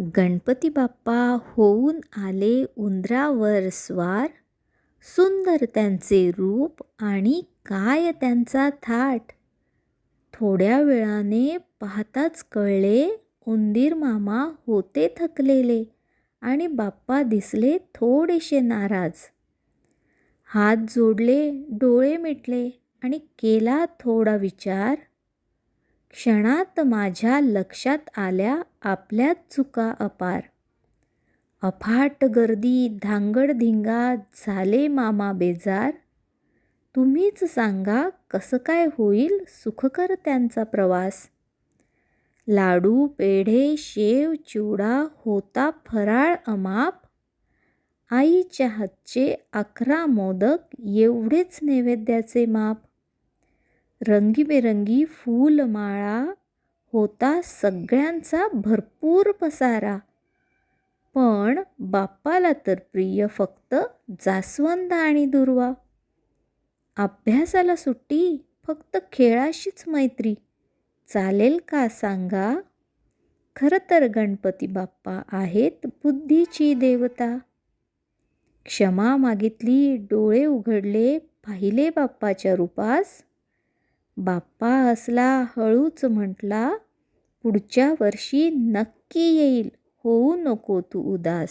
गणपती बाप्पा होऊन आले उंदरावर स्वार. सुंदर त्यांचे रूप आणि काय त्यांचा थाट. थोड्या वेळाने पाहताच कळले उंदीर मामा होते थकलेले आणि बाप्पा दिसले थोडेसे नाराज. हात जोडले डोळे मिटले आणि केला थोडा विचार. क्षणात माझ्या लक्षात आल्या आपल्याच चुका अपार. अफाट गर्दी धांगडधिंगा झाले मामा बेजार. तुम्हीच सांगा कसं काय होईल सुखकर त्यांचा प्रवास. लाडू पेढे शेव चिवडा होता फराळ अमाप. आईच्या हातचे अकरा मोदक एवढेच नैवेद्याचे माप. रंगीबेरंगी फूलमाळा होता सगळ्यांचा भरपूर पसारा. पण बाप्पाला तर प्रिय फक्त जास्वंद आणि दुर्वा. अभ्यासाला सुट्टी फक्त खेळाशीच मैत्री. चालेल का सांगा? खरं तर गणपती बाप्पा आहेत बुद्धीची देवता. क्षमा मागितली डोळे उघडले पाहिले बाप्पाच्या रूपास? बाप्पा हसला हळूच म्हटला पुढच्या वर्षी नक्की येईल. होऊ नको तू उदास.